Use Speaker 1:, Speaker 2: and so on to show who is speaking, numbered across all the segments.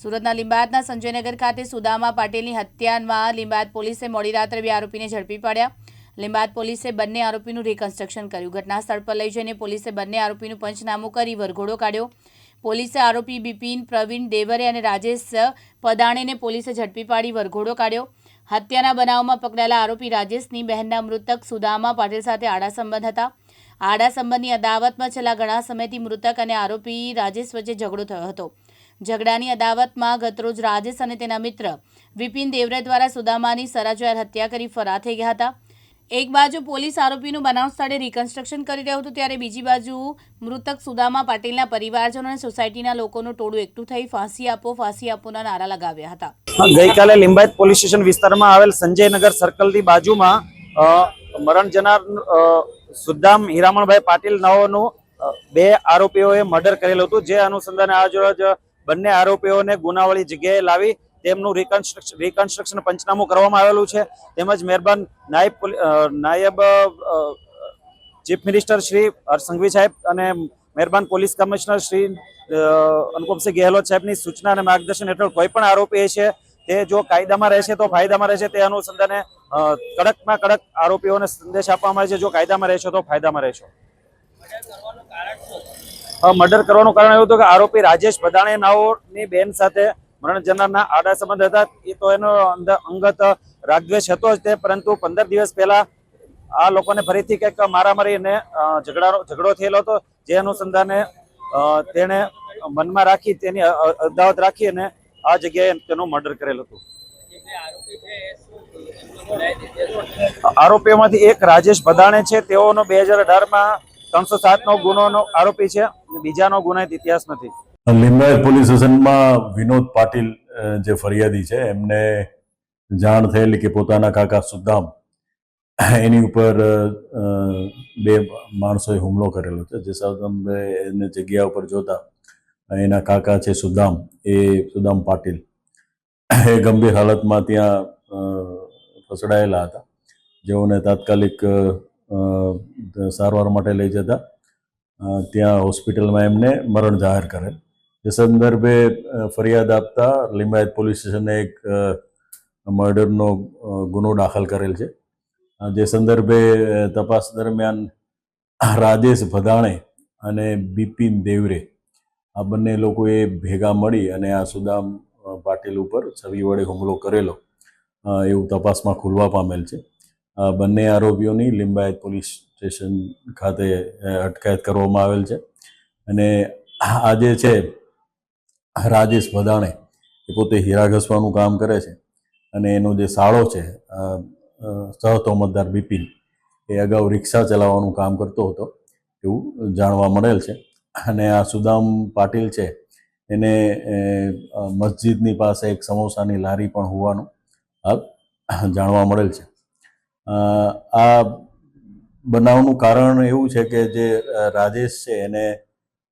Speaker 1: સુરતના લિંબાયતના સંજયનગર ખાતે સુદામા પાટીલની હત્યામાં લિંબાયત પોલીસે મોડી રાત્રે બે આરોપીને ઝડપી પાડ્યા. લિંબાયત પોલીસે બંને આરોપીનું રિકન્સ્ટ્રક્શન કર્યું. ઘટના સ્થળ પર લઈ જઈને પોલીસે બંને આરોપીનું પંચનામું કરી વરઘોડો કાઢ્યો. પોલીસે આરોપી બિપિન, પ્રવીણ દેવરે અને રાજેશ પદાણીને પોલીસે ઝડપી પાડી વરઘોડો કાઢ્યો. હત્યાના બનાવમાં પકડાયેલા આરોપી રાજેશની બહેનના મૃતક સુદામા પાટીલ સાથે આડા સંબંધ હતા. આડા સંબંધની અદાવતમાં છેલ્લા ઘણા સમયથી મૃતક અને આરોપી રાજેશ વચ્ચે ઝઘડો થયો હતો. ઝઘડાની અદાવતમાં ગતરોજ રાજેશ અને તેના મિત્ર વિપિન દેવરે દ્વારા સુદામાની સરાજોયાર હત્યા કરી ફરાર થઈ ગયા હતા. એક બાજુ પોલીસ આરોપીનું બનાવ સ્થળે રિકન્સ્ટ્રક્શન કરી રહ્યું હતું, ત્યારે બીજી બાજુ મૃતક સુદામા પાટીલના પરિવારજનો અને સોસાયટીના લોકોનું ટોળું એકઠું થઈ ફાંસી આપો, ફાંસી આપોના નારા લગાવ્યા હતા.
Speaker 2: ગઈકાલે લિંબાયત પોલીસ સ્ટેશન વિસ્તારમાં આવેલ સંજયનગર સર્કલની બાજુમાં મરણ જનાર સુદામ હીરામણભાઈ પાટીલ નાઓનું બે આરોપીઓએ મર્ડર કરેલું હતું, જે અનુસંધાને આજ બંને આરોપીઓને ગુનાવાળી જગ્યાએ લાવી તેમનું રિકન્સ્ટ્રક્શન રિકન્સ્ટ્રક્શન પંચનામું કરવામાં આવેલું છે. તેમજ મહેરબાન નાયબ નાયબ ચીફ મિનિસ્ટર શ્રી હર્ષ સંઘવી સાહેબ અને મહેરબાન પોલીસ કમિશનર શ્રી અનુપમસિંહ ગેહલોત સાહેબની સૂચના અને માર્ગદર્શન હેઠળ કોઈ પણ આરોપી છે, તે જો કાયદામાં રહેશે તો ફાયદામાં રહેશે, તે અનુસંધાને કડકમાં કડક આરોપીઓને સંદેશ આપવામાં આવે છે. જો કાયદામાં રહેશો તો ફાયદામાં રહેશો. મર્ડર કરવાનું કારણ એવું હતું કે આરોપી રાજેશ ભદાણે નાઓની બેન સાથે મરણ જનારના આડા સંબંધ હતા. એ તો એનો અંગત રાગદ્વેષ હતો જ તે, પરંતુ પંદર દિવસ પહેલા આ લોકોને ફરીથી કંઈક મારામારી અને ઝઘડાનો, ઝઘડો થયેલો હતો. જે અનુસંધાને તેણે મનમાં રાખી, તેની અદાવત રાખી અને આ જગ્યાએ તેનું મર્ડર કરેલ હતું. આરોપીઓમાંથી એક રાજેશ ભદાણે છે. તેઓનો બે હજાર અઢારમાં ત્રણસો સાતનો ગુનોનો આરોપી છે. બીજાનો ગુનાહિત ઇતિહાસ નથી.
Speaker 3: લિંબાયત પોલીસ સ્ટેશનમાં વિનોદ પાટીલ જે ફરિયાદી છે, એમને જાણ થયેલી કે પોતાના કાકા સુદામ એની ઉપર બે માણસોએ હુમલો કરેલો છે જે સંદર્ભે એને જગ્યા ઉપર જોતા એના કાકા છે સુદામ, એ સુદામ પાટીલ એ ગંભીર હાલતમાં ત્યાં ફસડાયેલા હતા. જેઓને તાત્કાલિક સારવાર માટે લઈ જતા ત્યાં હોસ્પિટલમાં એમને મરણ જાહેર કરેલ. જે સંદર્ભે ફરિયાદ આપતા લિંબાયત પોલીસ સ્ટેશને એક મર્ડરનો ગુનો દાખલ કરેલ છે. જે સંદર્ભે તપાસ દરમિયાન રાજેશ ભદાણે અને બિપિન દેવરે આ બંને લોકોએ ભેગા મળી અને આ સુદામ પાટીલ ઉપર છવી વડે હુમલો કરેલો એવું તપાસમાં ખુલવા પામેલ છે. બંને આરોપીઓની લિંબાયત પોલીસ સ્ટેશન ખાતે અટકાયત કરવામાં આવેલ છે. અને આ જે છે, રાજેશ ભદાણે એ પોતે હીરા ઘસવાનું કામ કરે છે. અને એનો જે સાળો છે સહતોમતદાર બિપિન, એ અગાઉ રિક્ષા ચલાવવાનું કામ કરતો હતો, એવું જાણવા મળેલ છે. અને આ સુદામ પાટીલ છે, એને મસ્જિદની પાસે એક સમોસાની લારી પણ હોવાનું જાણવા મળેલ છે. આ બનાવનું કારણ એવું છે કે જે રાજેશ છે એને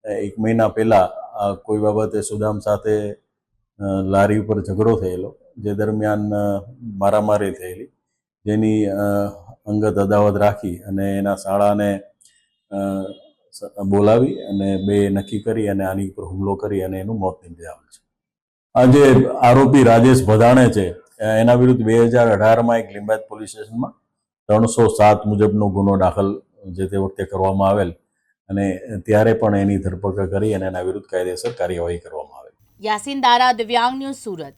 Speaker 3: એક મહિના પહેલા કોઈ બાબતે સુદામ સાથે લારી ઉપર ઝઘડો થયેલો, જે દરમિયાન મારામારી થયેલી. જેની અંગત અદાવત રાખી અને એના શાળાને બોલાવી અને બે નક્કી કરી અને આની ઉપર હુમલો કરી અને એનું મોત નિપજાવેલ છે. આ જે આરોપી રાજેશ ભદાણે છે, એના વિરુદ્ધ બે હજાર અઢારમાં એક લિંબાયત પોલીસ સ્ટેશનમાં ત્રણસો સાત મુજબનો ગુનો દાખલ જે તે વખતે કરવામાં આવેલ અને ત્યારે પણ એની ધરપકડ કરી અને એના વિરુદ્ધ કાયદેસર કાર્યવાહી કરવામાં આવેલ.
Speaker 1: યાસીન દારા દિવ્યાંગ ન્યૂઝ સુરત.